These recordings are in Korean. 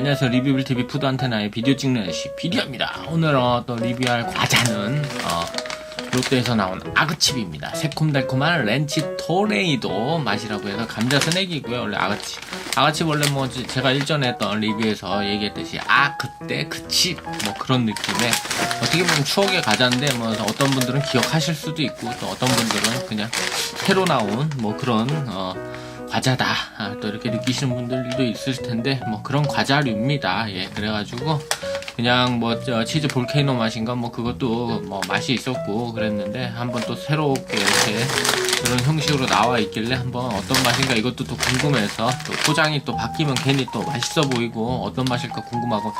안녕하세요. 리뷰빌TV 푸드 안테나의 비디오 찍는 아저씨 비디오입니다. 오늘 어, 또 리뷰할 과자는 어, 롯데에서 나온 아그칩입니다. 새콤달콤한 렌치 토네이도 맛이라고 해서 감자 스낵이고요. 원래 아그칩 아그칩 원래 뭐 제- 제가 일전에 했던 리뷰에서 얘기했듯이 아 그때 그칩 뭐 그런 느낌의 어떻게 보면 추억의 과자인데 뭐 어떤 분들은 기억하실 수도 있고 또 어떤 분들은 그냥 새로 나온 뭐 그런 어, 과자다. 아, 또 이렇게 느끼시는 분들도 있을 텐데 뭐 그런 과자류입니다. 예 그래가지고 그냥 뭐 저, 치즈 볼케이노 맛인가? 뭐 그것도 뭐 맛이 있었고 그랬는데 한번 또 새롭게 이렇게 그런 형식으로 나와 있길래 한번 어떤 맛인가 이것도 또 궁금해서 또 포장이 또 바뀌면 괜히 또 맛있어 보이고 어떤 맛일까 궁금하고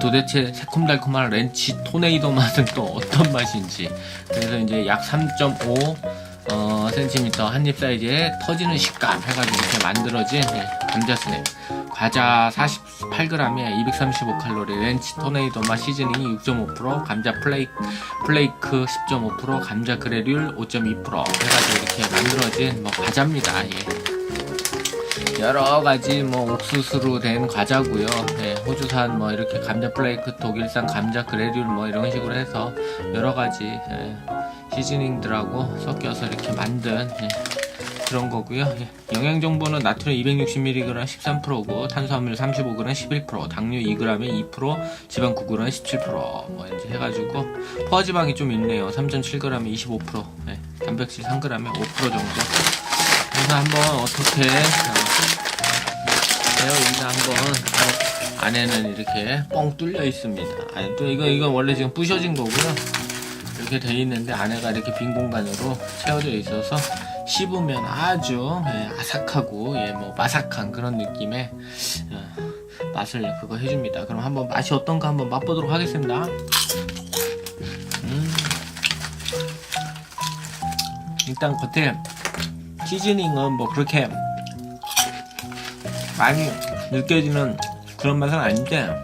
도대체 새콤달콤한 렌치 토네이도 맛은 또 어떤 맛인지. 그래서 이제 약 3.5 어, 센티미터 한입 사이즈에 터지는 식감 해가지고 이렇게 만들어진 예, 감자 스낵 과자 48g에 235칼로리 렌치 토네이도 맛 시즈닝이 6.5% 감자 플레이크, 플레이크 10.5% 감자 그래률 5.2% 해가지고 이렇게 만들어진 뭐 과자입니다 예. 여러 가지 뭐 옥수수로 된 과자고요. 예, 호주산 뭐 이렇게 감자 플레이크, 독일산 감자 그래률 뭐 이런 식으로 해서 여러 가지 예, 시즈닝들하고 섞여서 이렇게 만든 예, 그런 거고요. 예, 영양 정보는 나트륨 260mg 13%고 탄수화물 35g 11%, 당류 2g에 2%, 지방 9g 17%뭐 이제 해가지고 포화지방이 좀 있네요. 3.7g에 25%, 예, 단백질 3g에 5% 정도. 그래서 한번 어떻게 어, 되어 있나 한번 어, 안에는 이렇게 뻥 뚫려 있습니다. 아니 또 이거 이거 원래 지금 부셔진 거고요. 이렇게 돼 있는데 안에가 이렇게 빈 공간으로 채워져 있어서 씹으면 아주 예, 아삭하고 예, 뭐 마삭한 그런 느낌의 어, 맛을 그거 해줍니다. 그럼 한번 맛이 어떤가 한번 맛보도록 하겠습니다. 음. 일단 겉에 시즈닝은 뭐 그렇게 많이 느껴지는 그런 맛은 아닌데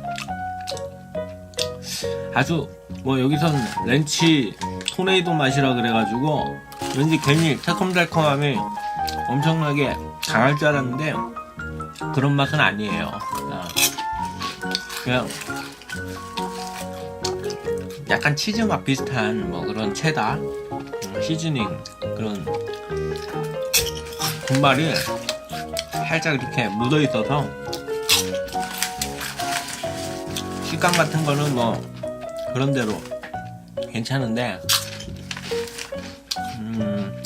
아주 뭐 여기선 렌치 토네이도 맛이라 그래가지고 왠지 괜히 새콤달콤함이 엄청나게 강할 줄 알았는데 그런 맛은 아니에요. 아, 그냥 약간 치즈 맛 비슷한 뭐 그런 체다 음, 시즈닝 그런 분말이 살짝 이렇게 묻어 있어서 식감 같은 거는 뭐 그런 대로 괜찮은데 음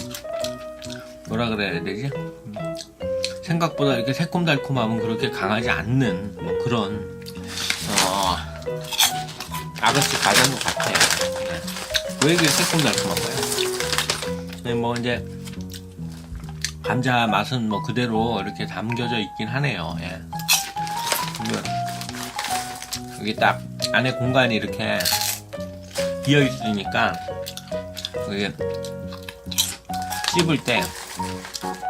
뭐라 그래야 되지 음, 생각보다 이렇게 새콤달콤함은 그렇게 강하지 않는 뭐 그런 어 아가씨 과자인 것 같아요 네. 왜 이렇게 새콤달콤한 거예요? 네, 뭐 이제 감자 맛은 뭐 그대로 이렇게 담겨져 있긴 하네요. 예. 여기 딱 안에 공간이 이렇게 비어 있으니까 이게 씹을 때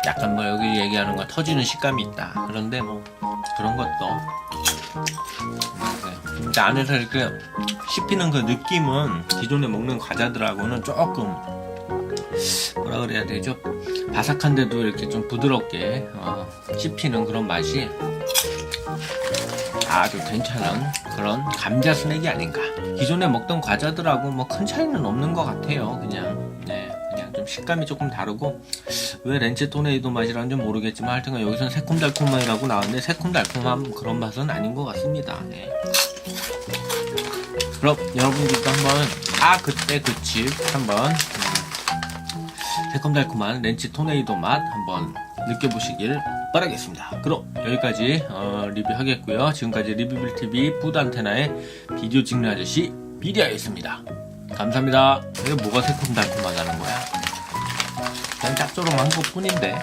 약간 뭐 여기 얘기하는 거 터지는 식감이 있다. 그런데 뭐 그런 것도 네. 근데 안에서 이렇게 씹히는 그 느낌은 기존에 먹는 과자들하고는 조금 뭐라 그래야 되죠? 바삭한데도 이렇게 좀 부드럽게 어, 씹히는 그런 맛이 아주 괜찮은 그런 감자 스낵이 아닌가. 기존에 먹던 과자들하고 뭐 큰 차이는 없는 것 같아요. 그냥 네, 그냥 좀 식감이 조금 다르고 왜 렌치 토네이도 맛이라는지 모르겠지만 하여튼 여기서는 새콤달콤함이라고 나왔는데 새콤달콤한 그런 맛은 아닌 것 같습니다. 네. 그럼 여러분들도 한번 아 그때 그 집 한번 음, 새콤달콤한 렌치 토네이도 맛 한번 느껴보시길 바라겠습니다. 그럼 여기까지 어, 리뷰하겠고요. 지금까지 리뷰빌TV 푸드안테나의 비디오 찍는 아저씨 비디아였습니다. 감사합니다. 이게 뭐가 새콤달콤하다는 거야? 그냥 짭조름한 것 뿐인데